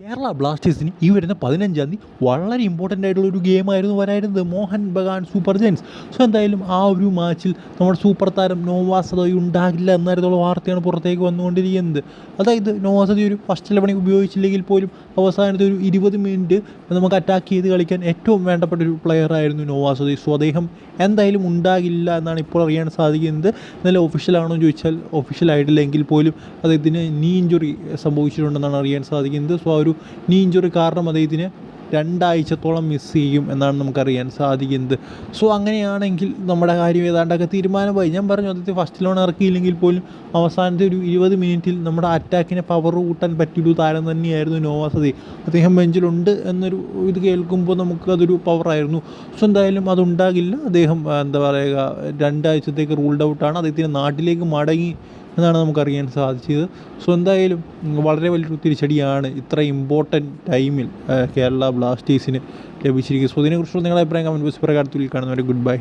കേരള ബ്ലാസ്റ്റേഴ്സിന് ഈ വരുന്ന പതിനഞ്ചാം തീയതി വളരെ ഇമ്പോർട്ടന്റ് ആയിട്ടുള്ള ഒരു ഗെയിമായിരുന്നു വരായിരുന്നത് Mohun Bagan super giants so എന്തായാലും ആ ഒരു മാച്ചിൽ നമ്മുടെ സൂപ്പർ താരം നോവാസതോയി ഉണ്ടാകില്ല എന്നായിരുന്നുള്ള വാർത്തയാണ് പുറത്തേക്ക് വന്നുകൊണ്ടിരിക്കുന്നത്. അതായത് നോവാസതി ഒരു ഫസ്റ്റ് ഇലവണി ഉപയോഗിച്ചില്ലെങ്കിൽ പോലും അവസാനത്തെ ഒരു ഇരുപത് മിനിറ്റ് നമുക്ക് അറ്റാക്ക് ചെയ്ത് കളിക്കാൻ ഏറ്റവും വേണ്ടപ്പെട്ട ഒരു പ്ലെയർ ആയിരുന്നു നോവാസതി സോ അദ്ദേഹം എന്തായാലും ഉണ്ടാകില്ല എന്നാണ് ഇപ്പോൾ അറിയാൻ സാധിക്കുന്നത്. എന്നാലും ഒഫീഷ്യലാണോ എന്ന് ചോദിച്ചാൽ ഒഫീഷ്യലായിട്ടില്ല ആയിട്ടില്ലെങ്കിൽ പോലും അദ്ദേഹത്തിന് നീ ഇഞ്ചുറി സംഭവിച്ചിട്ടുണ്ടെന്നാണ് അറിയാൻ സാധിക്കുന്നത്. സോ ആ ഒരു നീ ഇഞ്ചുറി കാരണം അദ്ദേഹത്തിന് രണ്ടാഴ്ചത്തോളം മിസ് ചെയ്യും എന്നാണ് നമുക്കറിയാൻ സാധിക്കുന്നത്. സോ അങ്ങനെയാണെങ്കിൽ നമ്മുടെ കാര്യം ഏതാണ്ടൊക്കെ തീരുമാനമായി. ഞാൻ പറഞ്ഞു അദ്ദേഹത്തെ ഫസ്റ്റ് ലോൺ ഇറക്കിയില്ലെങ്കിൽ പോലും അവസാനത്തെ ഒരു ഇരുപത് മിനിറ്റിൽ നമ്മുടെ അറ്റാക്കിനെ പവർ കൂട്ടാൻ പറ്റിയൊരു താരം തന്നെയായിരുന്നു നോവാസതി അദ്ദേഹം ബെഞ്ചിലുണ്ട് എന്നൊരു ഇത് കേൾക്കുമ്പോൾ നമുക്ക് അതൊരു പവറായിരുന്നു സോ എന്തായാലും അതുണ്ടാകില്ല. അദ്ദേഹം എന്താ പറയുക രണ്ടാഴ്ചത്തേക്ക് റൂൾഡ് ഔട്ടാണ് അദ്ദേഹത്തിന്റെ നാട്ടിലേക്ക് മടങ്ങി എന്നാണ് നമുക്കറിയാൻ സാധിച്ചത്. സോ എന്തായാലും വളരെ വലിയൊരു തിരിച്ചടിയാണ് ഇത്ര ഇമ്പോർട്ടന്റ് ടൈമിൽ കേരള ബ്ലാസ്റ്റേഴ്സിന് ലഭിച്ചിരിക്കുന്നത്. സോ ഇതിനെക്കുറിച്ചുള്ള നിങ്ങളുടെ അഭിപ്രായം കമന്റ് ബോക്സ് പ്രകാരത്തിൽ കാണുന്നവരെ ഗുഡ് ബൈ